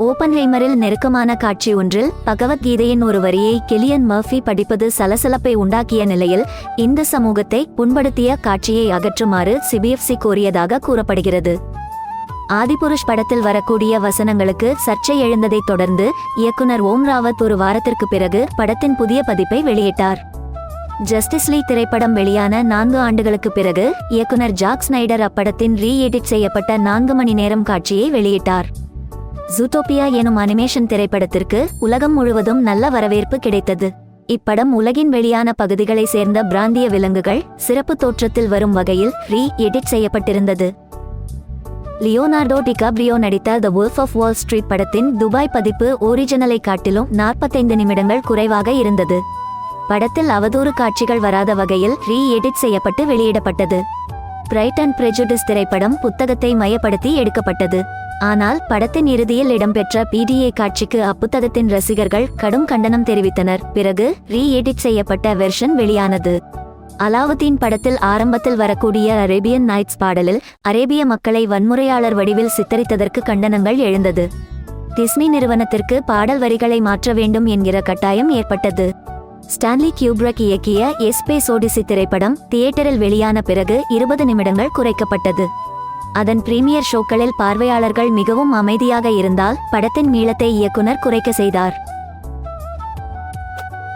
ஓப்பன்ஹைமரில் நெருக்கமான காட்சி ஒன்றில் பகவத்கீதையின் ஒரு வரியை கெலியன் மர்ஃபி படிப்பது சலசலப்பை உண்டாக்கிய நிலையில் இந்த சமூகத்தை புண்படுத்திய காட்சியை அகற்றுமாறு சிபிஎஃப்சி கோரியதாக கூறப்படுகிறது. ஆதிபுருஷ் படத்தில் வரக்கூடிய வசனங்களுக்கு சர்ச்சை எழுந்ததைத் தொடர்ந்து இயக்குனர் ஓம் ராவத் ஒரு வாரத்திற்கு பிறகு படத்தின் புதிய பதிப்பை வெளியிட்டார். ஜஸ்டிஸ் லீ திரைப்படம் வெளியான நான்கு ஆண்டுகளுக்கு பிறகு இயக்குனர் ஜாக் ஸ்னைடர் அப்படத்தின் ரீஎடிட் செய்யப்பட்ட நான்கு மணி நேரம் காட்சியை வெளியிட்டார். ஜூட்டோபியா எனும் அனிமேஷன் திரைப்படத்திற்கு உலகம் முழுவதும் நல்ல வரவேற்பு கிடைத்தது. இப்படம் உலகின் வெளியான பகுதிகளை சேர்ந்த பிராந்திய விலங்குகள் சிறப்பு தோற்றத்தில் வரும் வகையில் ரீ எடிட் செய்யப்பட்டிருந்தது. லியோனார்டோ டிகாப்ரியோ நடித்த the wolf of Wall Street படத்தின் துபாய் பதிப்பு ஒரிஜினலை காட்டிலும் நாற்பத்தைந்து நிமிடங்கள் குறைவாக இருந்தது. படத்தில் அவதூறு காட்சிகள் வராத வகையில் ரீ எடிட் செய்யப்பட்டு வெளியிடப்பட்டது. பிரைட் அண்ட் பிரெஜுடிஸ் திரைப்படம் புத்தகத்தை மையப்படுத்தி எடுக்கப்பட்டது. ஆனால் படத்தின் இறுதியில் இடம்பெற்ற பிடிஏ காட்சிக்கு அப்புத்தகத்தின் ரசிகர்கள் கடும் கண்டனம் தெரிவித்தனர். பிறகு ரீ எடிட் செய்யப்பட்ட வெர்ஷன் வெளியானது. அலாவுதீன் படத்தில் ஆரம்பத்தில் வரக்கூடிய அரேபியன் நைட்ஸ் பாடலில் அரேபிய மக்களை வன்முறையாளர் வடிவில் சித்தரித்ததற்கு கண்டனங்கள் எழுந்தது. டிஸ்னி நிறுவனத்திற்கு பாடல் வரிகளை மாற்ற வேண்டும் என்கிற கட்டாயம் ஏற்பட்டது. ஸ்டான்லி கியூப்ரக் இயக்கிய எஸ்பே சோடிசி திரைப்படம் தியேட்டரில் வெளியான பிறகு இருபது நிமிடங்கள் குறைக்கப்பட்டது. அதன் பிரீமியர் ஷோக்களில் பார்வையாளர்கள் மிகவும் அமைதியாக இருந்தால் படத்தின் நீளத்தை இயக்குனர் குறைக்க செய்தார்.